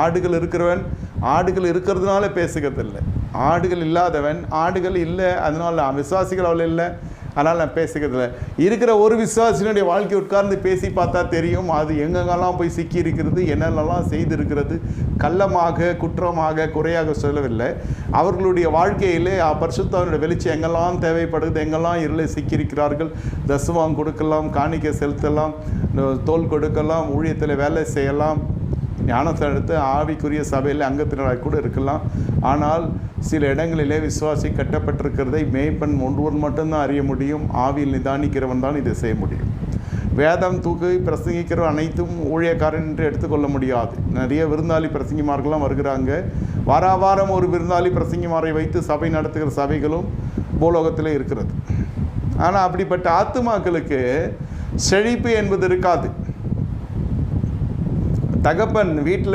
ஆடுகள் இருக்கிறவன் ஆடுகள் இருக்கிறதுனால பேசுகிறது இல்லை ஆடுகள் இல்லாதவன் ஆடுகள் இல்லை அதனால நான் விசுவாசிகள் அவள் இல்லை அதனால் நான் பேசுகிறதில்லை. இருக்கிற ஒரு விசுவாசினுடைய வாழ்க்கை உட்கார்ந்து பேசி பார்த்தா தெரியும் அது எங்கெங்கெல்லாம் போய் சிக்கி இருக்கிறது என்னென்னலாம் செய்திருக்கிறது கள்ளமாக குற்றமாக குறையாக சொல்லவில்லை. அவர்களுடைய வாழ்க்கையிலே பரிசுத்தவனுடைய வெளிச்சம் எங்கெல்லாம் தேவைப்படுது எங்கெல்லாம் இருளை சிக்கியிருக்கிறார்கள் தசுவாங் கொடுக்கலாம் காணிக்கை செலுத்தலாம் தோல் கொடுக்கலாம் ஊழியத்தில் வேலை செய்யலாம் ஞானத்தை எடுத்து ஆவிக்குரிய சபையில் அங்கத்தினராக கூட இருக்கலாம். ஆனால் சில இடங்களிலே விசுவாசி கட்டப்பட்டிருக்கிறதை மேய்ப்பன் ஒன்றுவன் மட்டும்தான் அறிய முடியும். ஆவியில் நிதானிக்கிறவன் தான் இதை செய்ய முடியும். வேதம் தூக்கி பிரசங்கிக்கிற அனைத்தும் ஊழியக்காரன் என்று எடுத்துக்கொள்ள முடியாது. நிறைய விருந்தாளி பிரசங்கிமார்கள்லாம் வருகிறாங்க. வார வாரம் ஒரு விருந்தாளி பிரசங்கிமாரை வைத்து சபை நடத்துகிற சபைகளும் பூலோகத்தில் இருக்கிறது. ஆனால் அப்படிப்பட்ட ஆத்துமாக்களுக்கு செழிப்பு என்பது இருக்காது. தகப்பன் வீட்டில்